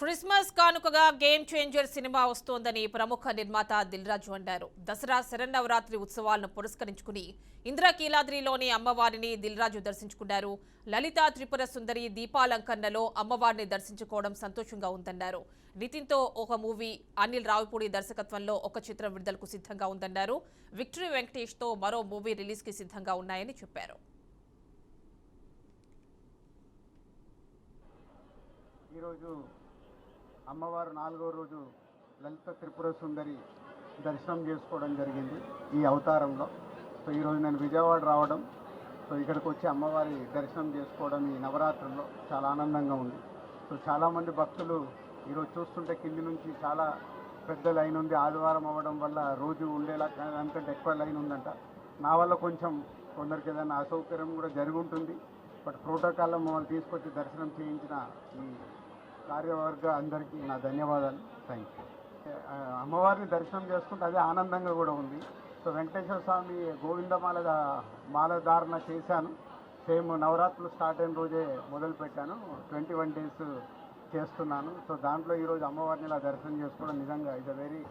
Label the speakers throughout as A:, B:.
A: Christmas కానుకగా game changer cinema వస్తోందని ప్రముఖ నిర్మాత దిల్రాజు అన్నారు దసరా శరన్నవరాత్రి ఉత్సవాలను పురస్కరించుకుని ఇంద్రకీలాద్రిలోని అమ్మవారిని దిల్రాజు దర్శించుకున్నారు. లలితా త్రిపుర సుందరి దీపాలంకరణలో అమ్మవారిని దర్శించుకోవడం సంతోషంగా ఉందన్నారు. నితిన్తో ఒక మూవీ అనిల్ రావిపూడి దర్శకత్వంలో ఒక చిత్రం విడుదలకు సిద్ధంగా ఉందన్నారు. విక్టరీ వెంకటేష్తో మరో మూవీ రిలీజ్కి సిద్ధంగా ఉన్నాయని చెప్పారు.
B: ఈరోజు అమ్మవారు నాలుగో రోజు లలిత త్రిపుర సుందరి దర్శనం చేసుకోవడం జరిగింది ఈ అవతారంలో. సో ఈరోజు నేను విజయవాడ రావడం సో ఇక్కడికి వచ్చి అమ్మవారి దర్శనం చేసుకోవడం ఈ నవరాత్రుల్లో చాలా ఆనందంగా ఉంది. సో చాలామంది భక్తులు ఈరోజు చూస్తుంటే కింది నుంచి చాలా పెద్ద లైన్ ఉంది ఆదివారం అవ్వడం వల్ల రోజు ఉండేలా అంతకంటే ఎక్కువ లైన్ ఉందంట. నా వల్ల కొంచెం కొందరికి ఏదైనా అసౌకర్యం కూడా జరిగి ఉంటుంది బట్ ప్రోటోకాల్లో మమ్మల్ని తీసుకొచ్చి దర్శనం చేయించిన ఈ కార్యవర్గ అందరికీ నా ధన్యవాదాలు. థ్యాంక్ యూ అమ్మవారిని దర్శనం చేసుకుంటే అదే ఆనందంగా కూడా ఉంది. సో వెంకటేశ్వర స్వామి గోవిందమాల మాలధారణ మాల ధారణ చేశాను. సేమ్ నవరాత్రులు స్టార్ట్ అయిన రోజే మొదలు పెట్టాను ట్వంటీ వన్ డేస్ చేస్తున్నాను. సో దాంట్లో ఈరోజు అమ్మవారిని ఇలా దర్శనం చేసుకోవడం నిజంగా ఇది వెరీ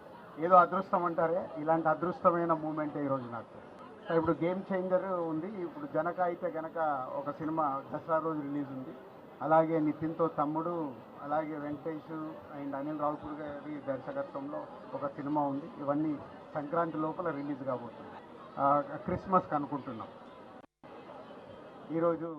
B: ఏదో అదృష్టం అంటారే. ఇలాంటి అదృష్టమైన మూమెంటే ఈరోజు నాకు. సో ఇప్పుడు గేమ్ చేంజర్ ఉంది. ఇప్పుడు జనక అయితే గనక ఒక సినిమా దసరా రోజు రిలీజ్ ఉంది. అలాగే నితిన్తో తమ్ముడు అలాగే వెంకటేష్ అండ్ అనిల్ రావుపూర్ గారి దర్శకత్వంలో ఒక సినిమా ఉంది. ఇవన్నీ సంక్రాంతి లోపల రిలీజ్ కాబోతుంది క్రిస్మస్కి అనుకుంటున్నాం. ఈరోజు